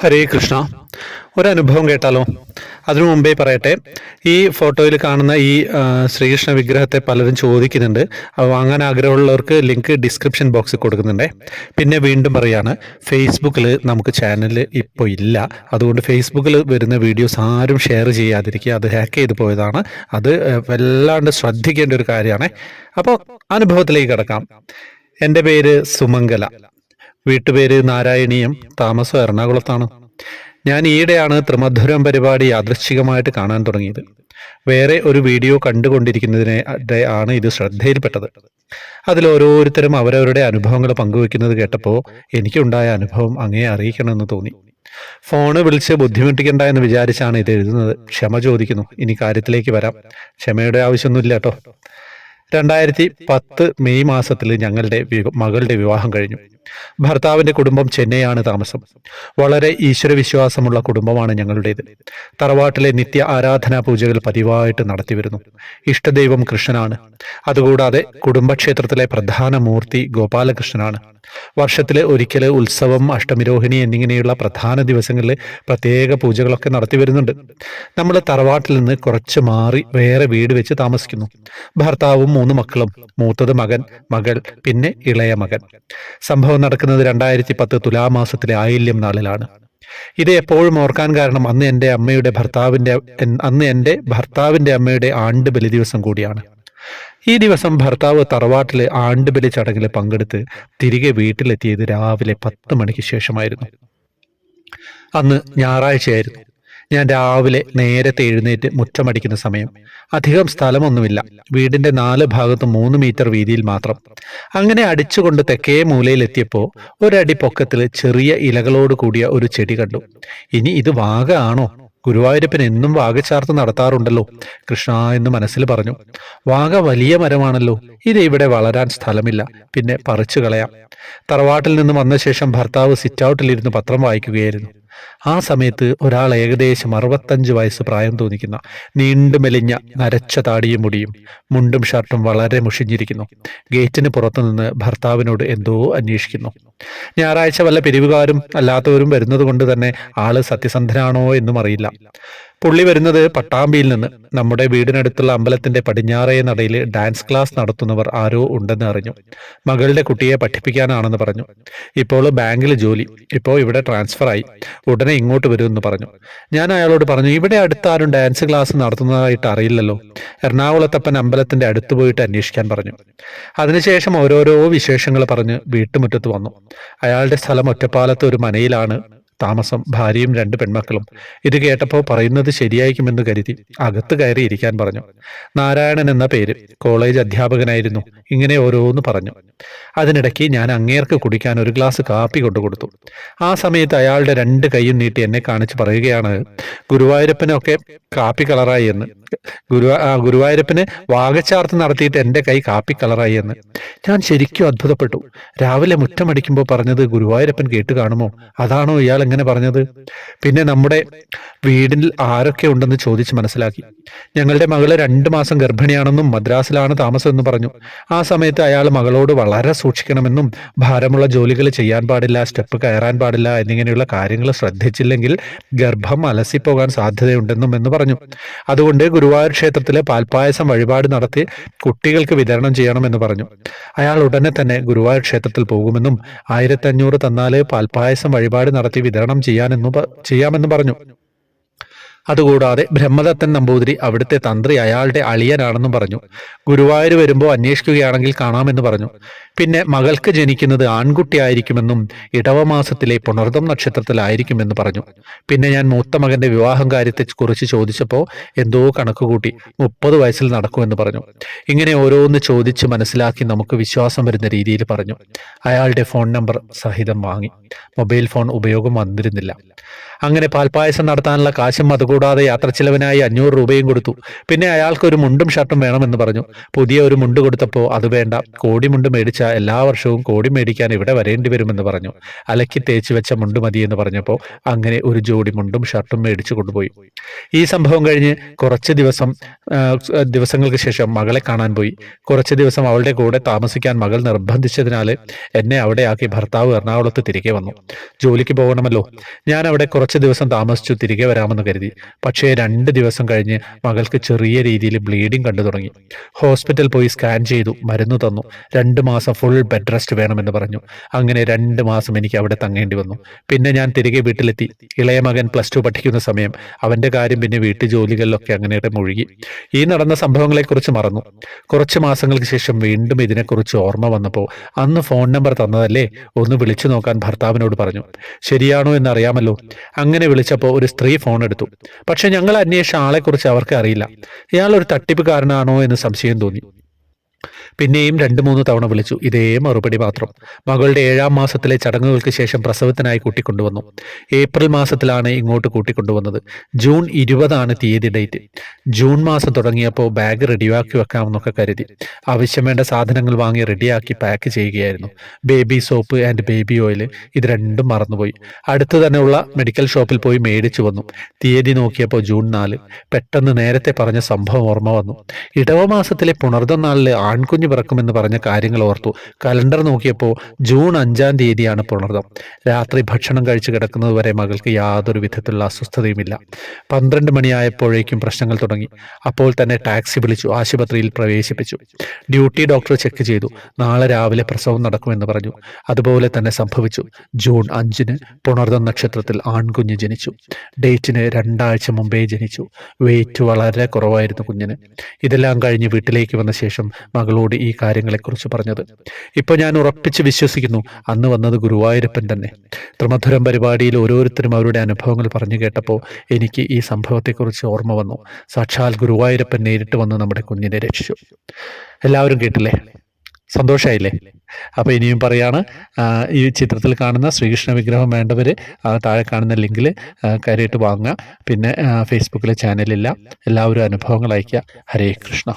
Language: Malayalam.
ഹരേ കൃഷ്ണ. ഒരനുഭവം കേട്ടാലോ? അതിനു മുമ്പേ പറയട്ടെ ഈ ഫോട്ടോയിൽ കാണുന്ന ഈ ശ്രീകൃഷ്ണ വിഗ്രഹത്തെ പലരും ചോദിക്കുന്നുണ്ട്. വാങ്ങാൻ ആഗ്രഹമുള്ളവർക്ക് ലിങ്ക് ഡിസ്ക്രിപ്ഷൻ ബോക്സിൽ കൊടുക്കുന്നുണ്ട്. പിന്നെ വീണ്ടും പറയാണ് ഫേസ്ബുക്കിൽ നമുക്ക് ചാനൽ ഇപ്പോൾ ഇല്ല. അതുകൊണ്ട് ഫേസ്ബുക്കിൽ വരുന്ന വീഡിയോസ് ആരും ഷെയർ ചെയ്യാതിരിക്കുക. അത് ഹാക്ക് ചെയ്ത് പോയതാണ്. അത് വല്ലാണ്ട് ശ്രദ്ധിക്കേണ്ട ഒരു കാര്യമാണ്. അപ്പോൾ അനുഭവത്തിലേക്ക് കിടക്കാം. എന്റെ പേര് സുമംഗല. വീട്ടുപേര് നാരായണീയം താമസം എറണാകുളത്താണ്. ഞാൻ ഈയിടെയാണ് ത്രിമധുരം പരിപാടി യാദൃശ്ചികമായിട്ട് കാണാൻ തുടങ്ങിയത്. വേറെ ഒരു വീഡിയോ കണ്ടുകൊണ്ടിരിക്കുന്നതിനെ ആണ് ഇത് ശ്രദ്ധയിൽപ്പെട്ടത്. അതിൽ ഓരോരുത്തരും അവരവരുടെ അനുഭവങ്ങൾ പങ്കുവെക്കുന്നത് കേട്ടപ്പോൾ എനിക്കുണ്ടായ അനുഭവം അങ്ങേ അറിയിക്കണമെന്ന് തോന്നി. ഫോണ് വിളിച്ച് ബുദ്ധിമുട്ടിക്കണ്ട എന്ന് വിചാരിച്ചാണ് ഇത് എഴുതുന്നത്. ക്ഷമ ചോദിക്കുന്നു. ഇനി കാര്യത്തിലേക്ക് വരാം. ക്ഷമയുടെ ആവശ്യമൊന്നുമില്ല കേട്ടോ. രണ്ടായിരത്തി പത്ത് മെയ് മാസത്തിൽ ഞങ്ങളുടെ മകളുടെ വിവാഹം കഴിഞ്ഞു. ഭർത്താവിന്റെ കുടുംബം ചെന്നൈയാണ് താമസം. വളരെ ഈശ്വരവിശ്വാസമുള്ള കുടുംബമാണ് ഞങ്ങളുടേത്. തറവാട്ടിലെ നിത്യ ആരാധനാ പൂജകൾ പതിവായിട്ട് നടത്തിവരുന്നു ഇഷ്ടദൈവം കൃഷ്ണനാണ്. അതുകൂടാതെ കുടുംബക്ഷേത്രത്തിലെ പ്രധാന മൂർത്തി ഗോപാലകൃഷ്ണനാണ്. വർഷത്തിലെ ഒരിക്കൽ ഉത്സവം അഷ്ടമിരോഹിണി എന്നിങ്ങനെയുള്ള പ്രധാന ദിവസങ്ങളിൽ പ്രത്യേക പൂജകളൊക്കെ നടത്തി വരുന്നുണ്ട്. നമ്മൾ തറവാട്ടിൽ നിന്ന് കുറച്ച് മാറി വേറെ വീട് വെച്ച് താമസിക്കുന്നു. ഭർത്താവും മൂന്ന് മക്കളും മൂത്തത് മകൻ മകൾ പിന്നെ ഇളയ മകൻ. സംഭവം നടക്കുന്നത് രണ്ടായിരത്തി പത്ത് തുലാമാസത്തിലെ ആയില്യം നാളിലാണ്. ഇത് എപ്പോഴും ഓർക്കാൻ കാരണം അന്ന് എന്റെ അമ്മയുടെ ഭർത്താവിന്റെ അന്ന് എന്റെ ഭർത്താവിന്റെ അമ്മയുടെ ആണ്ട് ബലി ദിവസം കൂടിയാണ്. ഈ ദിവസം ഭർത്താവ് തറവാട്ടിലെ ആണ്ടുബലി ചടങ്ങിൽ പങ്കെടുത്ത് തിരികെ വീട്ടിലെത്തിയത് രാവിലെ പത്ത് മണിക്ക് ശേഷമായിരുന്നു. അന്ന് ഞായറാഴ്ചയായിരുന്നു. ഞാൻ രാവിലെ നേരത്തെ എഴുന്നേറ്റ് മുറ്റമടിക്കുന്ന സമയം. അധികം സ്ഥലമൊന്നുമില്ല. വീടിന്റെ നാല് ഭാഗത്ത് മൂന്ന് മീറ്റർ വീതിയിൽ മാത്രം. അങ്ങനെ അടിച്ചുകൊണ്ട് തെക്കേ മൂലയിലെത്തിയപ്പോൾ ഒരടി പൊക്കത്തിൽ ചെറിയ ഇലകളോട് കൂടിയ ഒരു ചെടി കണ്ടു. ഇനി ഇത് വാഗ ആണോ? ഗുരുവായൂരപ്പൻ എന്നും വാഗചാർത്ത് നടത്താറുണ്ടല്ലോ. കൃഷ്ണ എന്ന് മനസ്സിൽ പറഞ്ഞു. വാഗ വലിയ മരമാണല്ലോ. ഇത് ഇവിടെ വളരാൻ സ്ഥലമില്ല. പിന്നെ പറിച്ചു കളയാം. തറവാട്ടിൽ നിന്ന് വന്ന ശേഷം ഭർത്താവ് സിറ്റ് ഔട്ടിലിരുന്ന് പത്രം വായിക്കുകയായിരുന്നു. ആ സമയത്ത് ഒരാൾ ഏകദേശം അറുപത്തഞ്ച് വയസ്സ് പ്രായം തോന്നിക്കുന്ന നീണ്ടു മെലിഞ്ഞ നരച്ച താടിയും മുടിയും മുണ്ടും ഷർട്ടും വളരെ മുഷിഞ്ഞിരിക്കുന്നു. ഗേറ്റിന് പുറത്തുനിന്ന് ഭർത്താവിനോട് എന്തോ അന്വേഷിക്കുന്നു. ഞായറാഴ്ച വല്ല പിരിവുകാരും അല്ലാത്തവരും വരുന്നത് കൊണ്ട് തന്നെ ആൾ സത്യസന്ധനാണോ എന്നും അറിയില്ല. പുള്ളി വരുന്നത് പട്ടാമ്പിയിൽ നിന്ന്. നമ്മുടെ വീടിനടുത്തുള്ള അമ്പലത്തിന്റെ പടിഞ്ഞാറേ നടയിൽ ഡാൻസ് ക്ലാസ് നടത്തുന്നവർ ആരോ ഉണ്ടെന്ന് അറിഞ്ഞു. മകളുടെ കുട്ടിയെ പഠിപ്പിക്കാനാണെന്ന് പറഞ്ഞു. ഇപ്പോൾ ബാങ്കിൽ ജോലി. ഇപ്പോൾ ഇവിടെ ട്രാൻസ്ഫർ ആയി ഉടനെ ഇങ്ങോട്ട് വരുമെന്ന് പറഞ്ഞു. ഞാൻ അയാളോട് പറഞ്ഞു ഇവിടെ അടുത്ത് ആരും ഡാൻസ് ക്ലാസ് നടത്തുന്നതായിട്ട് അറിയില്ലല്ലോ. എറണാകുളത്തപ്പൻ അമ്പലത്തിന്റെ അടുത്ത് പോയിട്ട് അന്വേഷിക്കാൻ പറഞ്ഞു. അതിനുശേഷം ഓരോരോ വിശേഷങ്ങൾ പറഞ്ഞ് വീട്ടുമുറ്റത്ത് വന്നു. അയാളുടെ സ്ഥലം ഒറ്റപ്പാലത്ത് ഒരു മനയിലാണ്. താമസം ഭാര്യയും രണ്ട് പെൺമക്കളും. ഇത് കേട്ടപ്പോൾ പറയുന്നത് ശരിയായിരിക്കുമെന്ന് കരുതി അകത്ത് കയറി ഇരിക്കാൻ പറഞ്ഞു. നാരായണൻ എന്ന പേര് കോളേജ് അധ്യാപകനായിരുന്നു. ഇങ്ങനെ ഓരോന്ന് പറഞ്ഞു. അതിനിടയ്ക്ക് ഞാൻ അങ്ങേർക്ക് കുടിക്കാൻ ഒരു ഗ്ലാസ് കാപ്പി കൊണ്ടു കൊടുത്തു. ആ സമയത്ത് അയാളുടെ രണ്ട് കൈയും നീട്ടി എന്നെ കാണിച്ച് പറയുകയാണ് ഗുരുവായൂരപ്പനൊക്കെ കാപ്പി കളറായി എന്ന്. ഗുരു ആ ഗുരുവായൂരപ്പന് വാഗച്ചാർത്ത് നടത്തിയിട്ട് എന്റെ കൈ കാപ്പി കളറായി എന്ന്. ഞാൻ ശരിക്കും അത്ഭുതപ്പെട്ടു. രാവിലെ മുറ്റമടിക്കുമ്പോൾ പറഞ്ഞത് ഗുരുവായൂരപ്പൻ കേട്ട് കാണുമോ? അതാണോ ഇയാൾ എങ്ങനെ പറഞ്ഞത്? പിന്നെ നമ്മുടെ വീടിൽ ആരൊക്കെ ഉണ്ടെന്ന് ചോദിച്ച് മനസ്സിലാക്കി. ഞങ്ങളുടെ മകൾ രണ്ടു മാസം ഗർഭിണിയാണെന്നും മദ്രാസിലാണ് താമസം എന്ന് പറഞ്ഞു. ആ സമയത്ത് അയാൾ മകളോട് വളരെ സൂക്ഷിക്കണമെന്നും ഭാരമുള്ള ജോലികൾ ചെയ്യാൻ പാടില്ല സ്റ്റെപ്പ് കയറാൻ പാടില്ല എന്നിങ്ങനെയുള്ള കാര്യങ്ങൾ ശ്രദ്ധിച്ചില്ലെങ്കിൽ ഗർഭം അലസിപ്പോകാൻ സാധ്യതയുണ്ടെന്നും എന്ന് പറഞ്ഞു. അതുകൊണ്ട് ഗുരുവായൂർ ക്ഷേത്രത്തിലെ പാൽപ്പായസം വഴിപാട് നടത്തി കുട്ടികൾക്ക് വിതരണം ചെയ്യണമെന്ന് പറഞ്ഞു. അയാൾ ഉടനെ തന്നെ ഗുരുവായൂർ ക്ഷേത്രത്തിൽ പോകുമെന്നും ആയിരത്തി അഞ്ഞൂറ് തന്നാൽ പാൽപ്പായസം വഴിപാട് നടത്തി വിതരണം ചെയ്യാനെന്നു പ- ചെയ്യാമെന്ന് പറഞ്ഞു. അതുകൂടാതെ ബ്രഹ്മദത്തൻ നമ്പൂതിരി അവിടുത്തെ തന്ത്രി അയാളുടെ അളിയനാണെന്നും പറഞ്ഞു. ഗുരുവായൂർ വരുമ്പോൾ അന്വേഷിക്കുകയാണെങ്കിൽ കാണാമെന്ന് പറഞ്ഞു. പിന്നെ മകൾക്ക് ജനിക്കുന്നത് ആൺകുട്ടിയായിരിക്കുമെന്നും ഇടവമാസത്തിലെ പുണർദം നക്ഷത്രത്തിലായിരിക്കുമെന്ന് പറഞ്ഞു. പിന്നെ ഞാൻ മൂത്ത മകന്റെ വിവാഹം കാര്യത്തെ കുറിച്ച് ചോദിച്ചപ്പോൾ എന്തോ കണക്കുകൂട്ടി മുപ്പത് വയസ്സിൽ നടക്കുമെന്ന് പറഞ്ഞു. ഇങ്ങനെ ഓരോന്ന് ചോദിച്ച് മനസ്സിലാക്കി നമുക്ക് വിശ്വാസം വരുന്ന രീതിയിൽ പറഞ്ഞു. അയാളുടെ ഫോൺ നമ്പർ സഹിതം വാങ്ങി. മൊബൈൽ ഫോൺ ഉപയോഗം വന്നിരുന്നില്ല. അങ്ങനെ പാൽപായസം നടത്താനുള്ള കാശും അതുകൂടാതെ യാത്ര ചിലവിനായി അഞ്ഞൂറ് രൂപയും കൊടുത്തു. പിന്നെ അയാൾക്ക് ഒരു മുണ്ടും ഷർട്ടും വേണമെന്ന് പറഞ്ഞു. പുതിയ ഒരു മുണ്ട് കൊടുത്തപ്പോൾ അത് വേണ്ട. കോടി മുണ്ട് മേടിച്ച എല്ലാ വർഷവും കോടി മേടിക്കാൻ ഇവിടെ വരേണ്ടി വരുമെന്ന് പറഞ്ഞു. അലക്കി തേച്ച് വെച്ച മുണ്ട് മതി എന്ന് പറഞ്ഞപ്പോൾ അങ്ങനെ ഒരു ജോഡി മുണ്ടും ഷർട്ടും മേടിച്ചു കൊണ്ടുപോയി. ഈ സംഭവം കഴിഞ്ഞ് കുറച്ച് ദിവസം ദിവസങ്ങൾക്ക് ശേഷം മകളെ കാണാൻ പോയി. കുറച്ച് ദിവസം അവളുടെ കൂടെ താമസിക്കാൻ മകൾ നിർബന്ധിച്ചതിനാൽ എന്നെ അവിടെയാക്കി ഭർത്താവ് എറണാകുളത്ത് തിരികെ വന്നു. ജോലിക്ക് പോകണമല്ലോ. ഞാൻ അവിടെ കുറച്ച് ദിവസം താമസിച്ചു തിരികെ വരാമെന്ന് കരുതി. പക്ഷേ രണ്ട് ദിവസം കഴിഞ്ഞ് മകൾക്ക് ചെറിയ രീതിയിൽ ബ്ലീഡിംഗ് കണ്ടു തുടങ്ങി. ഹോസ്പിറ്റൽ പോയി സ്കാൻ ചെയ്തു മരുന്ന് തന്നു. രണ്ട് മാസം ഫുൾ ബെഡ് റെസ്റ്റ് വേണമെന്ന് പറഞ്ഞു. അങ്ങനെ രണ്ട് മാസം എനിക്ക് അവിടെ തങ്ങേണ്ടി വന്നു. പിന്നെ ഞാൻ തിരികെ വീട്ടിലെത്തി. ഇളയ മകൻ പ്ലസ് ടു പഠിക്കുന്ന സമയം അവന്റെ കാര്യം പിന്നെ വീട്ടു ജോലികളിലൊക്കെ അങ്ങനെയുടെ മുഴുകി. ഈ നടന്ന സംഭവങ്ങളെക്കുറിച്ച് മറന്നു. കുറച്ച് മാസങ്ങൾക്ക് ശേഷം വീണ്ടും ഇതിനെക്കുറിച്ച് ഓർമ്മ വന്നപ്പോൾ അന്ന് ഫോൺ നമ്പർ തന്നതല്ലേ? ഒന്ന് വിളിച്ചു നോക്കാൻ ഭർത്താവിനോട് പറഞ്ഞു. ശരിയാണോ എന്നറിയാമല്ലോ. അങ്ങനെ വിളിച്ചപ്പോൾ ഒരു സ്ത്രീ ഫോൺ എടുത്തു. പക്ഷെ ഞങ്ങൾ അന്വേഷിച്ച ആളെക്കുറിച്ച് അവർക്ക് അറിയില്ല. ഇയാൾ ഒരു തട്ടിപ്പുകാരനാണോ എന്ന് സംശയം തോന്നി. പിന്നെയും രണ്ട് മൂന്ന് തവണ വിളിച്ചു ഇതേ മറുപടി മാത്രം. മകളുടെ ഏഴാം മാസത്തിലെ ചടങ്ങുകൾക്ക് ശേഷം പ്രസവത്തിനായി കൂട്ടിക്കൊണ്ടുവന്നു. ഏപ്രിൽ മാസത്തിലാണ് ഇങ്ങോട്ട് കൂട്ടിക്കൊണ്ടുവന്നത്. ജൂൺ ഇരുപതാണ് തീയതി ഡേറ്റ്. ജൂൺ മാസം തുടങ്ങിയപ്പോൾ ബാഗ് റെഡിയാക്കി വെക്കാമെന്നൊക്കെ കരുതി. ആവശ്യം വേണ്ട സാധനങ്ങൾ വാങ്ങി റെഡിയാക്കി പാക്ക് ചെയ്യുകയായിരുന്നു. Baby soap and baby oil ഇത് രണ്ടും മറന്നുപോയി. അടുത്ത് തന്നെയുള്ള മെഡിക്കൽ ഷോപ്പിൽ പോയി മേടിച്ചു വന്നു. തീയതി നോക്കിയപ്പോൾ ജൂൺ നാല്. പെട്ടെന്ന് നേരത്തെ പറഞ്ഞ സംഭവം ഓർമ്മ വന്നു. ഇടവ മാസത്തിലെ പുണർദം നാളിൽ ആൺകുഞ്ഞ് പിറക്കുമെന്ന് പറഞ്ഞ കാര്യങ്ങൾ ഓർത്തു. കലണ്ടർ നോക്കിയപ്പോൾ ജൂൺ അഞ്ചാം തീയതിയാണ് പുണർദം. രാത്രി ഭക്ഷണം കഴിച്ച് കിടക്കുന്നത് വരെ മകൾക്ക് യാതൊരു വിധത്തിലുള്ള അസ്വസ്ഥതയുമില്ല. പന്ത്രണ്ട് മണിയായപ്പോഴേക്കും പ്രശ്നങ്ങൾ തുടങ്ങി. അപ്പോൾ തന്നെ ടാക്സി വിളിച്ചു ആശുപത്രിയിൽ പ്രവേശിപ്പിച്ചു. ഡ്യൂട്ടി ഡോക്ടർ ചെക്ക് ചെയ്തു. നാളെ രാവിലെ പ്രസവം നടക്കുമെന്ന് പറഞ്ഞു. അതുപോലെ തന്നെ സംഭവിച്ചു. ജൂൺ അഞ്ചിന് പുണർദം നക്ഷത്രത്തിൽ ആൺകുഞ്ഞ് ജനിച്ചു. ഡേറ്റിന് രണ്ടാഴ്ച മുമ്പേ ജനിച്ചു. വെയിറ്റ് വളരെ കുറവായിരുന്നു കുഞ്ഞിന്. ഇതെല്ലാം കഴിഞ്ഞ് വീട്ടിലേക്ക് വന്ന ശേഷം മകളോട് ഈ കാര്യങ്ങളെക്കുറിച്ച് പറഞ്ഞത്. ഇപ്പോൾ ഞാൻ ഉറപ്പിച്ച് വിശ്വസിക്കുന്നു അന്ന് വന്നത് ഗുരുവായൂരപ്പൻ തന്നെ. ത്രിമധുരം പരിപാടിയിൽ ഓരോരുത്തരും അവരുടെ അനുഭവങ്ങൾ പറഞ്ഞു കേട്ടപ്പോൾ എനിക്ക് ഈ സംഭവത്തെക്കുറിച്ച് ഓർമ്മ വന്നു. സാക്ഷാൽ ഗുരുവായൂരപ്പൻ നേരിട്ട് വന്ന് നമ്മുടെ കുഞ്ഞിനെ രക്ഷിച്ചു. എല്ലാവരും കേട്ടില്ലേ? സന്തോഷമായില്ലേ അപ്പോൾ ഇനിയും പറയാണ് ഈ ചിത്രത്തിൽ കാണുന്ന ശ്രീകൃഷ്ണ വിഗ്രഹം വേണ്ടവർ താഴെ കാണുന്ന ലിങ്കിൽ കയറിയിട്ട് വാങ്ങുക. പിന്നെ ഫേസ്ബുക്കിലെ ചാനലില്ല എല്ലാവരും അനുഭവങ്ങൾ അയയ്ക്കുക. ഹരേ കൃഷ്ണ.